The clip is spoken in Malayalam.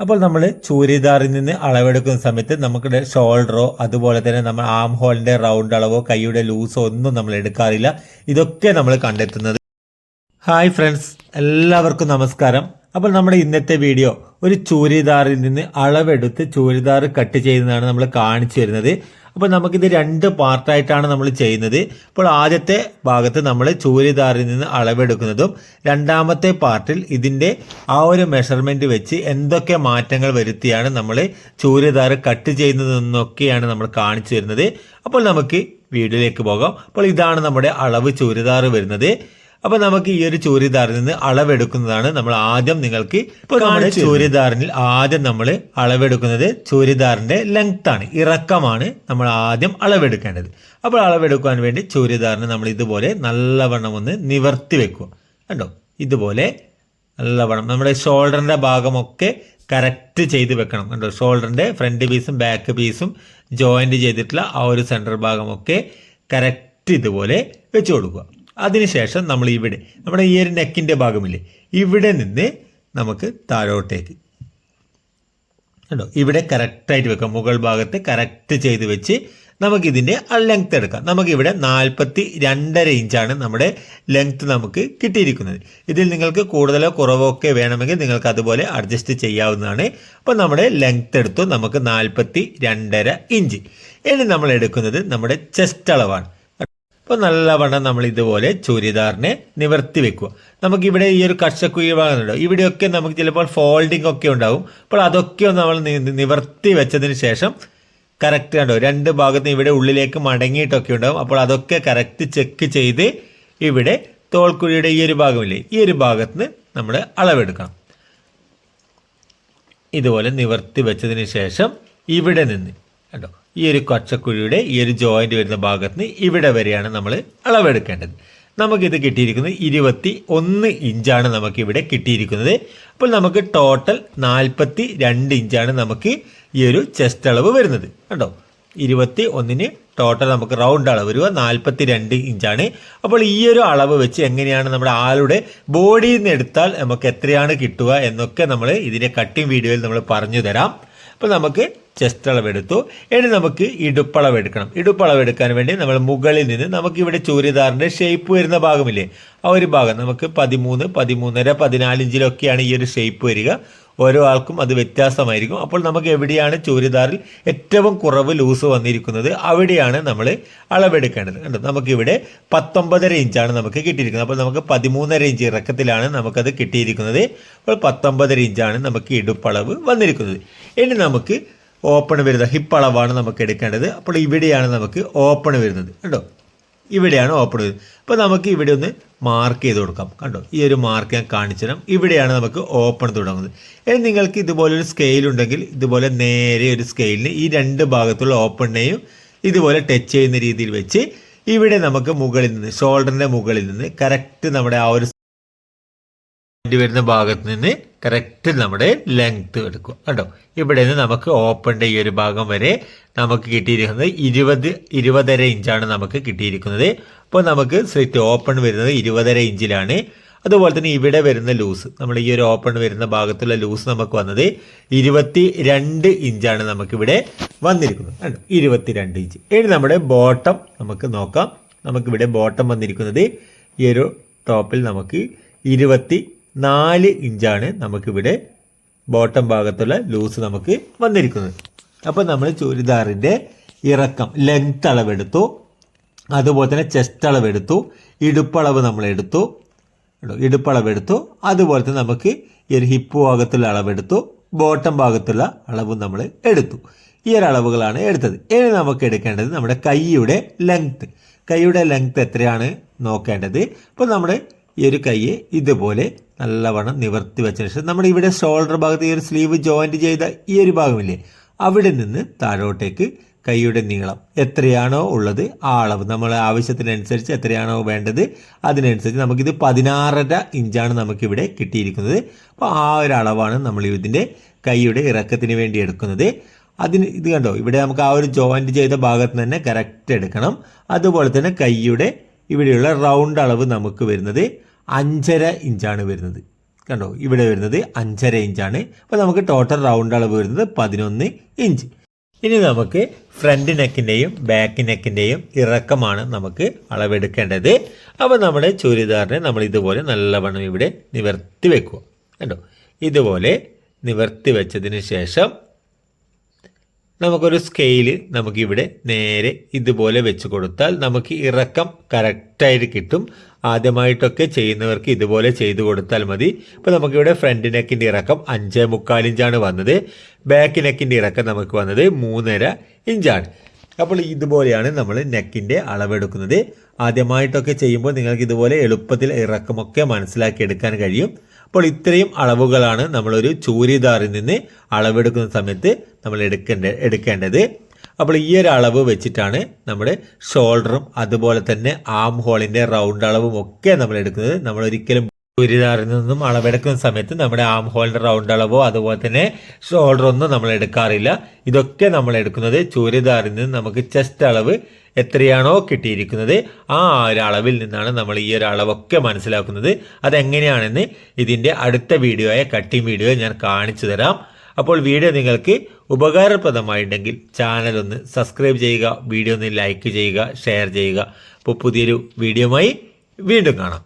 അപ്പോൾ നമ്മൾ ചൂരിദാറിൽ നിന്ന് അളവെടുക്കുന്ന സമയത്ത് നമുക്ക് ഷോൾഡറോ അതുപോലെ തന്നെ നമ്മൾ ആം ഹോളിന്റെ റൗണ്ട് അളവോ കൈയുടെ ലൂസോ ഒന്നും നമ്മൾ എടുക്കാറില്ല. ഇതൊക്കെ നമ്മൾ കണ്ടെത്തുന്നത്. ഹായ് ഫ്രണ്ട്സ് എല്ലാവർക്കും നമസ്കാരം. അപ്പോൾ നമ്മുടെ ഇന്നത്തെ വീഡിയോ ഒരു ചൂരിദാറിൽ നിന്ന് അളവെടുത്ത് ചൂരിദാർ കട്ട് ചെയ്യുന്നതാണ് നമ്മൾ കാണിച്ചു വരുന്നത് അപ്പോൾ നമുക്കിത് രണ്ട് പാർട്ടായിട്ടാണ് നമ്മൾ ചെയ്യുന്നത്. അപ്പോൾ ആദ്യത്തെ ഭാഗത്ത് നമ്മൾ ചൂരിദാറിൽ നിന്ന് അളവെടുക്കുന്നതും രണ്ടാമത്തെ പാർട്ടിൽ ഇതിന്റെ ആ ഒരു മെഷർമെന്റ് വെച്ച് എന്തൊക്കെ മാറ്റങ്ങൾ വരുത്തിയാണ് നമ്മൾ ചൂരിദാർ കട്ട് ചെയ്യുന്നതെന്നൊക്കെയാണ് നമ്മൾ കാണിച്ചു തരുന്നത്. അപ്പോൾ നമുക്ക് വീഡിയോയിലേക്ക് പോകാം. അപ്പോൾ ഇതാണ് നമ്മുടെ അളവ് ചൂരിദാർ വരുന്നത്. അപ്പൊ നമുക്ക് ഈ ഒരു ചൂരിദാറിൽ നിന്ന് അളവെടുക്കുന്നതാണ് നമ്മൾ ആദ്യം നിങ്ങൾക്ക് ഇപ്പോൾ നമ്മുടെ ചൂരിദാറിനിൽ ആദ്യം നമ്മൾ അളവെടുക്കുന്നത് ചൂരിദാറിന്റെ ലെങ്ത് ആണ്. ഇറക്കമാണ് നമ്മൾ ആദ്യം അളവെടുക്കേണ്ടത്. അപ്പോൾ അളവെടുക്കാൻ വേണ്ടി ചൂരിദാറിന് നമ്മൾ ഇതുപോലെ നല്ലവണ്ണം ഒന്ന് നിവർത്തി വെക്കുക. കണ്ടോ? ഇതുപോലെ നല്ലവണ്ണം. നമ്മുടെ ഷോൾഡറിന്റെ ഭാഗമൊക്കെ കറക്റ്റ് ചെയ്ത് വെക്കണം. കണ്ടോ? ഷോൾഡറിന്റെ ഫ്രണ്ട് പീസും ബാക്ക് പീസും ജോയിന്റ് ചെയ്തിട്ടുള്ള ആ ഒരു സെന്റർ ഭാഗമൊക്കെ കറക്റ്റ് ഇതുപോലെ വെച്ച് കൊടുക്കുക. അതിനുശേഷം നമ്മൾ ഇവിടെ നമ്മുടെ ഈ ഒരു നെക്കിന്റെ ഭാഗമില്ലേ ഇവിടെ നിന്ന് നമുക്ക് താഴോട്ടേക്ക്. കണ്ടോ? ഇവിടെ കറക്റ്റായിട്ട് വെക്കാം. മുകൾ ഭാഗത്ത് കറക്റ്റ് ചെയ്ത് വെച്ച് നമുക്കിതിന്റെ ലെങ്ത് എടുക്കാം. നമുക്കിവിടെ നാൽപ്പത്തി രണ്ടര ഇഞ്ചാണ് നമ്മുടെ ലെങ്ത് നമുക്ക് കിട്ടിയിരിക്കുന്നത്. ഇതിൽ നിങ്ങൾക്ക് കൂടുതലോ കുറവോ ഒക്കെ വേണമെങ്കിൽ നിങ്ങൾക്ക് അതുപോലെ അഡ്ജസ്റ്റ് ചെയ്യാവുന്നതാണ്. അപ്പോൾ നമ്മുടെ ലെങ്ത് എടുത്തു നമുക്ക് നാൽപ്പത്തി രണ്ടര ഇഞ്ച് ഇനി നമ്മൾ എടുക്കുന്നത് നമ്മുടെ ചെസ്റ്റ് അളവാണ്. അപ്പോൾ നല്ലവണ്ണം നമ്മൾ ഇതുപോലെ ചുരിദാറിനെ നിവർത്തി വെക്കുക. നമുക്കിവിടെ ഈ ഒരു കർഷക്കുഴി ഭാഗമുണ്ടോ ഇവിടെയൊക്കെ നമുക്ക് ചിലപ്പോൾ ഫോൾഡിംഗ് ഒക്കെ ഉണ്ടാവും. അപ്പോൾ അതൊക്കെ ഒന്ന് നമ്മൾ നിവർത്തി വെച്ചതിന് ശേഷം കറക്റ്റ് കണ്ടോ? രണ്ട് ഭാഗത്തും ഇവിടെ ഉള്ളിലേക്ക് മടങ്ങിയിട്ടൊക്കെ ഉണ്ടാവും. അപ്പോൾ അതൊക്കെ കറക്റ്റ് ചെക്ക് ചെയ്ത് ഇവിടെ തോൾക്കുഴിയുടെ ഈ ഒരു ഭാഗമില്ലേ? ഈ ഒരു ഭാഗത്ത് നമ്മൾ അളവെടുക്കണം. ഇതുപോലെ നിവർത്തി വെച്ചതിന് ശേഷം ഇവിടെ നിന്ന് കണ്ടോ? ഈ ഒരു കൊച്ചക്കുഴിയുടെ ഈ ഒരു ജോയിന്റ് വരുന്ന ഭാഗത്ത് നിന്ന് ഇവിടെ വരെയാണ് നമ്മൾ അളവെടുക്കേണ്ടത്. നമുക്കിത് കിട്ടിയിരിക്കുന്നത് ഇരുപത്തി ഒന്ന് ഇഞ്ചാണ് നമുക്കിവിടെ കിട്ടിയിരിക്കുന്നത്. അപ്പോൾ നമുക്ക് ടോട്ടൽ നാൽപ്പത്തി രണ്ട് ഇഞ്ചാണ് നമുക്ക് ഈ ഒരു ചെസ്റ്റ് അളവ് വരുന്നത്. കണ്ടോ? ഇരുപത്തി ഒന്നിന് ടോട്ടൽ നമുക്ക് റൗണ്ട് അളവ് വരിക നാൽപ്പത്തി രണ്ട് ഇഞ്ചാണ്. അപ്പോൾ ഈ ഒരു അളവ് വെച്ച് എങ്ങനെയാണ് നമ്മുടെ ആളുടെ ബോഡിയിൽ നിന്ന് എടുത്താൽ നമുക്ക് എത്രയാണ് കിട്ടുക എന്നൊക്കെ നമ്മൾ ഇതിന്റെ കട്ടിങ് വീഡിയോയിൽ നമ്മൾ പറഞ്ഞു തരാം. അപ്പോൾ നമുക്ക് ചെസ്റ്റ് അളവെടുത്തു. ഇനി നമുക്ക് ഇടുപ്പളവ് എടുക്കണം ഇടുപ്പളവ് എടുക്കാൻ വേണ്ടി നമ്മൾ മുകളിൽ നിന്ന് നമുക്ക് ഇവിടെ ചൂരിദാറിന്റെ ഷേപ്പ് വരുന്ന ഭാഗമില്ലേ? ആ ഒരു ഭാഗം നമുക്ക് പതിമൂന്ന് പതിമൂന്നര പതിനാല് ഇഞ്ചിലൊക്കെയാണ് ഈ ഒരു ഷേപ്പ് വരിക. ഓരോ ആൾക്കും അത് വ്യത്യാസമായിരിക്കും. അപ്പോൾ നമുക്ക് എവിടെയാണ് ചൂരിദാറിൽ ഏറ്റവും കുറവ് ലൂസ് വന്നിരിക്കുന്നത്? അവിടെയാണ് നമ്മൾ അളവെടുക്കേണ്ടത്. കണ്ടോ? നമുക്കിവിടെ പത്തൊമ്പതര ഇഞ്ചാണ് നമുക്ക് കിട്ടിയിരിക്കുന്നത്. അപ്പോൾ നമുക്ക് പതിമൂന്നര ഇഞ്ച് ഇറക്കത്തിലാണ് നമുക്കത് കിട്ടിയിരിക്കുന്നത്. അപ്പോൾ പത്തൊമ്പതര ഇഞ്ചാണ് നമുക്ക് ഇടുപ്പളവ് വന്നിരിക്കുന്നത്. ഇനി നമുക്ക് ഓപ്പൺ വരുന്നത് ഹിപ്പ് അളവാണ് നമുക്ക് എടുക്കേണ്ടത്. അപ്പോൾ ഇവിടെയാണ് നമുക്ക് ഓപ്പൺ വരുന്നത്. കണ്ടോ? ഇവിടെയാണ് ഓപ്പൺ ചെയ്തത്. അപ്പോൾ നമുക്ക് ഇവിടെ ഒന്ന് മാർക്ക് ചെയ്ത് കൊടുക്കാം. കണ്ടോ? ഈ ഒരു മാർക്ക് ഞാൻ കാണിച്ചു തരാം ഇവിടെയാണ് നമുക്ക് ഓപ്പൺ തുടങ്ങുന്നത് ഇനി നിങ്ങൾക്ക് ഇതുപോലൊരു സ്കെയിൽ ഉണ്ടെങ്കിൽ ഇതുപോലെ നേരെ ഒരു സ്കെയിലിന് ഈ രണ്ട് ഭാഗത്തുള്ള ഓപ്പണിനെയും ഇതുപോലെ ടച്ച് ചെയ്യുന്ന രീതിയിൽ വെച്ച് ഇവിടെ നമുക്ക് മുകളിൽ നിന്ന് ഷോൾഡറിന്റെ മുകളിൽ നിന്ന് കറക്റ്റ് നമ്മുടെ ആ ഒരു വരുന്ന ഭാഗത്ത് നിന്ന് കറക്റ്റ് നമ്മുടെ ലെങ്ത് എടുക്കും കേട്ടോ. ഇവിടെ നിന്ന് നമുക്ക് ഓപ്പണിന്റെ ഈ ഒരു ഭാഗം വരെ നമുക്ക് കിട്ടിയിരിക്കുന്നത് ഇരുപത് ഇരുപതര ഇഞ്ചാണ് നമുക്ക് കിട്ടിയിരിക്കുന്നത്. അപ്പോൾ നമുക്ക് സ്ലിറ്റ് ഓപ്പൺ വരുന്നത് ഇരുപതര ഇഞ്ചിലാണ്. അതുപോലെ തന്നെ ഇവിടെ വരുന്ന ലൂസ് നമ്മൾ ഈ ഒരു ഓപ്പൺ വരുന്ന ഭാഗത്തുള്ള ലൂസ് നമുക്ക് വന്നത് ഇരുപത്തി രണ്ട് ഇഞ്ചാണ് നമുക്കിവിടെ വന്നിരിക്കുന്നത് കണ്ടോ ഇരുപത്തി രണ്ട് ഇഞ്ച്. ഇനി നമ്മുടെ ബോട്ടം നമുക്ക് നോക്കാം. നമുക്കിവിടെ ബോട്ടം വന്നിരിക്കുന്നത് ഈ ഒരു ടോപ്പിൽ നമുക്ക് ഇരുപത്തി നാല് ഇഞ്ചാണ് നമുക്കിവിടെ ബോട്ടം ഭാഗത്തുള്ള ലൂസ് നമുക്ക് വന്നിരിക്കുന്നത്. അപ്പോൾ നമ്മൾ ചുരിദാറിന്റെ ഇറക്കം ലെങ്ത് അളവെടുത്തു. അതുപോലെ തന്നെ ചെസ്റ്റ് അളവെടുത്തു. ഇടുപ്പളവ് നമ്മൾ എടുത്തു കേട്ടോ ഇടുപ്പളവ് എടുത്തു അതുപോലെ തന്നെ നമുക്ക് ഈ ഹിപ്പ് ഭാഗത്തുള്ള അളവെടുത്തു. ബോട്ടം ഭാഗത്തുള്ള അളവ് നമ്മൾ എടുത്തു. ഈ ഒരു അളവുകളാണ് എടുത്തത്. ഇനി നമുക്ക് എടുക്കേണ്ടത് നമ്മുടെ കൈയുടെ ലെങ്ത്. കൈയുടെ ലെങ്ത് എത്രയാണ് നോക്കേണ്ടത്. അപ്പോൾ നമ്മുടെ ഈ ഒരു കൈയെ ഇതുപോലെ നല്ലവണ്ണം നിവർത്തി വെച്ചതിന് ശേഷം നമ്മുടെ ഇവിടെ ഷോൾഡർ ഭാഗത്ത് ഈ ഒരു സ്ലീവ് ജോയിന്റ് ചെയ്ത ഈ ഒരു ഭാഗമില്ലേ അവിടെ നിന്ന് താഴോട്ടേക്ക് കൈയുടെ നീളം എത്രയാണോ ഉള്ളത് ആ അളവ് നമ്മൾ ആവശ്യത്തിനനുസരിച്ച് എത്രയാണോ വേണ്ടത് അതിനനുസരിച്ച് നമുക്കിത് പതിനാറര ഇഞ്ചാണ് നമുക്കിവിടെ കിട്ടിയിരിക്കുന്നത്. അപ്പോൾ ആ ഒരു അളവാണ് നമ്മൾ ഇതിന്റെ കൈയുടെ ഇറക്കത്തിന് വേണ്ടി എടുക്കുന്നത്. അതിന് ഇത് കണ്ടോ ഇവിടെ നമുക്ക് ആ ഒരു ജോയിന്റ് ചെയ്ത ഭാഗത്ത് തന്നെ കറക്റ്റ് എടുക്കണം. അതുപോലെ തന്നെ കൈയുടെ ഇവിടെയുള്ള റൗണ്ട് അളവ് നമുക്ക് വരുന്നത് അഞ്ചര ഇഞ്ചാണ് വരുന്നത്. കണ്ടോ? ഇവിടെ വരുന്നത് അഞ്ചര ഇഞ്ചാണ്. അപ്പോൾ നമുക്ക് ടോട്ടൽ റൗണ്ട് അളവ് വരുന്നത് പതിനൊന്ന് ഇഞ്ച്. ഇനി നമുക്ക് ഫ്രണ്ട് നെക്കിന്റെയും ബാക്ക് നെക്കിന്റെയും ഇറക്കമാണ് നമുക്ക് അളവെടുക്കേണ്ടത്. അപ്പോൾ നമ്മുടെ ചുരിദാറിനെ നമ്മൾ ഇതുപോലെ നല്ലവണ്ണം ഇവിടെ നിവർത്തി വെക്കുക. കണ്ടോ? ഇതുപോലെ നിവർത്തി വെച്ചതിന് ശേഷം നമുക്കൊരു സ്കെയിൽ നമുക്കിവിടെ നേരെ ഇതുപോലെ വെച്ച് കൊടുത്താൽ നമുക്ക് ഇറക്കം കറക്റ്റായിട്ട് കിട്ടും. ആദ്യമായിട്ടൊക്കെ ചെയ്യുന്നവർക്ക് ഇതുപോലെ ചെയ്തു കൊടുത്താൽ മതി. ഇപ്പോൾ നമുക്കിവിടെ ഫ്രണ്ട് നെക്കിന്റെ ഇറക്കം അഞ്ച് മുക്കാൽ ഇഞ്ചാണ് വന്നത്. ബാക്ക് നെക്കിന്റെ ഇറക്കം നമുക്ക് വന്നത് മൂന്നര ഇഞ്ചാണ്. അപ്പോൾ ഇതുപോലെയാണ് നമ്മൾ നെക്കിന്റെ അളവെടുക്കുന്നത്. ആദ്യമായിട്ടൊക്കെ ചെയ്യുമ്പോൾ നിങ്ങൾക്ക് ഇതുപോലെ എളുപ്പത്തിൽ ഇറക്കമൊക്കെ മനസ്സിലാക്കി എടുക്കാൻ കഴിയും. അപ്പോൾ ഇത്രയും അളവുകളാണ് നമ്മളൊരു ചൂരിദാറിൽ നിന്ന് അളവെടുക്കുന്ന സമയത്ത് നമ്മൾ എടുക്കേണ്ട എടുക്കേണ്ടത്. അപ്പോൾ ഈ ഒരു അളവ് വെച്ചിട്ടാണ് നമ്മുടെ ഷോൾഡറും അതുപോലെ തന്നെ ആം ഹോളിന്റെ റൗണ്ട് അളവും ഒക്കെ നമ്മൾ എടുക്കുന്നത്. നമ്മൾ ഒരിക്കലും ചുരിദാറിൽ നിന്നും അളവെടുക്കുന്ന സമയത്ത് നമ്മുടെ ആം ഹോളിന്റെ റൗണ്ട് അളവോ അതുപോലെ തന്നെ ഷോൾഡർ ഒന്നും നമ്മൾ എടുക്കാറില്ല. ഇതൊക്കെ നമ്മൾ എടുക്കുന്നത് ചുരിദാറിൽ നിന്ന് നമുക്ക് ചെസ്റ്റ് അളവ് എത്രയാണോ കിട്ടിയിരിക്കുന്നത് ആ ഒരു അളവിൽ നിന്നാണ് നമ്മൾ ഈ ഒരു അളവൊക്കെ മനസ്സിലാക്കുന്നത്. അതെങ്ങനെയാണെന്ന് ഇതിന്റെ അടുത്ത വീഡിയോ ആയ കട്ടിങ് വീഡിയോ ഞാൻ കാണിച്ചു തരാം. അപ്പോൾ വീഡിയോ നിങ്ങൾക്ക് ഉപകാരപ്രദമായിട്ടുണ്ടെങ്കിൽ ചാനൽ ഒന്ന് സബ്സ്ക്രൈബ് ചെയ്യുക വീഡിയോ ഒന്ന് ലൈക്ക് ചെയ്യുക ഷെയർ ചെയ്യുക. അപ്പോൾ പുതിയൊരു വീഡിയോയുമായി വീണ്ടും കാണാം.